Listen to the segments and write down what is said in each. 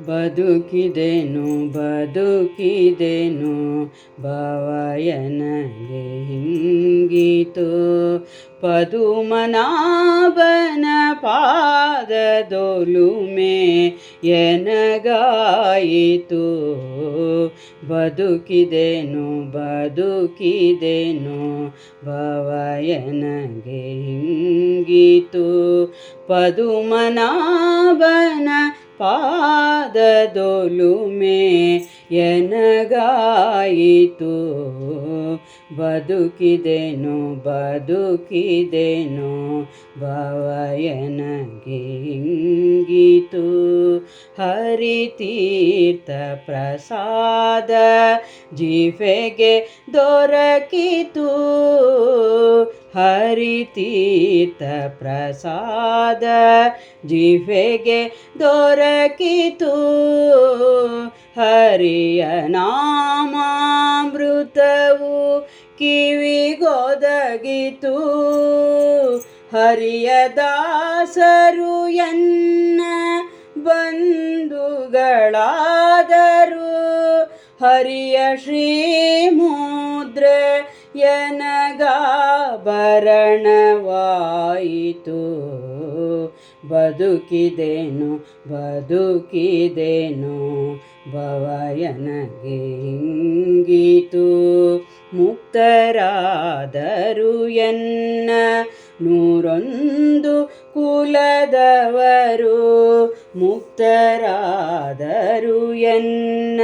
ಬದುಕಿದೆನು ಬದುಕಿದೆನು ಭವಯನಗೆ ಹಿಂಗಿತು. ಪದುಮನಾಭನ ಪಾದದೊಲುಮೆ ಎನಗಾಯಿತು. ಬದುಕಿದೆನು ಬದುಕಿದೆನು ಭವಯನಗೆ ಹಿಂಗಿತು. ಪದುಮನಾಭನ ಪಾದದೊಲುಮೆ ಎನಗಾಯಿತು. ಬದುಕಿದೆನು ಬದುಕಿದೆನು ಭವಯನಗೆ ಹಿಂಗಿತು ಹರಿತೀರ್ಥ ಪ್ರಸಾದ ಜೀಫೆಗೆ ದೊರಕಿತು. ಹರಿತೀರ್ಥ ಪ್ರಸಾದ ಜೀವೆಗೆ ದೊರಕಿತು. ಹರಿಯ ನಾಮಾಮೃತವು ಕಿವಿಗೊದಗಿತು. ಹರಿಯ ದಾಸರು ಎನ್ನ ಬಂಧುಗಳಾದರು. ಹರಿಯ ಶ್ರೀಮುದ್ರೆ ಎನಗಾಭರಣವಾಯಿತು ಬದುಕಿದೆನು, ಬದುಕಿದೇನು, ಭವಯನಗೆ ಹಿಂಗಿತು ಮುಕ್ತರಾದರು ಎನ್ನ, ನೂರೊಂದು ಕುಲದವರು. ಮುಕ್ತರಾದರು ಎನ್ನ,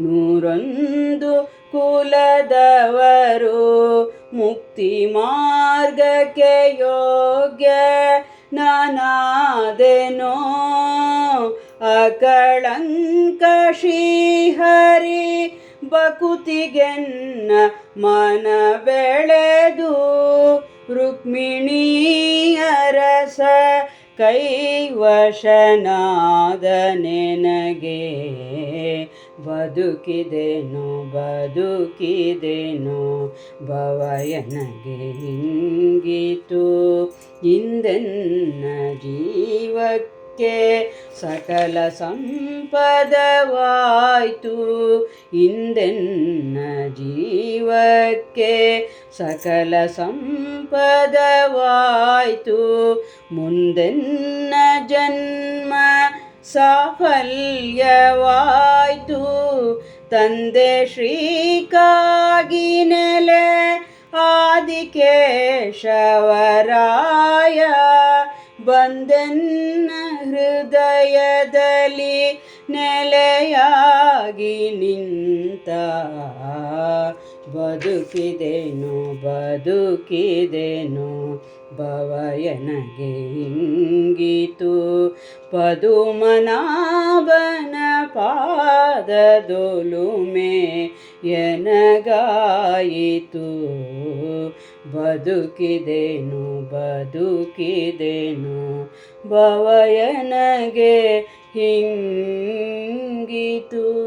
ನೂರೊಂದು ಕುಲದವರು. ಮುಕ್ತಿ ಮಾರ್ಗಕ್ಕೆ ಯೋಗ್ಯ ನಾನಾದೆನೋ ಅಕಳಂಕ ಶ್ರೀಹರಿ ಬಕುತಿಗೆನ್ನ ಮನ ಬೆಳೆದು ರುಕ್ಮಿಣೀಯರಸ ಕೈವಶನಾದ ನೆನಗೆ ಬದುಕಿದೆನು ಬದುಕಿದೆನು ಭವಯನಗೆ ಹಿಂಗಿತು ಇಂದೆನ್ನ ಜೀವಕ್ಕೆ ಸಕಲ ಸಂಪದವಾಯಿತು. ಇಂದೆನ್ನ ಜೀವಕ್ಕೆ ಸಕಲ ಸಂಪದವಾಯಿತು. ಮುಂದೆನ್ನ ಜನ್ಮ ಸಾಫಲ್ಯವಾಯಿತು. ತಂದೆ ಶ್ರೀಕಾಗಿ ನೆಲೆ ಆದಿಕೇಶವರಾಯ ಬಂದೆನ್ನ ಹೃದಯದಲ್ಲಿ ನೆಲೆಯಾಗಿ ನಿಂತ. ಬದುಕಿದೆನು ಬದುಕಿದೆನು ಭವಯನಗೆ ಹಿಂಗಿತು ಪದುಮನಾಭನ ಪಾದದೊಲುಮೆ ಎನಗಾಯಿತು. ಬದುಕಿದೆನು ಬದುಕಿದೆನು. ಭವಯನಗೆ ಹಿಂಗಿತು.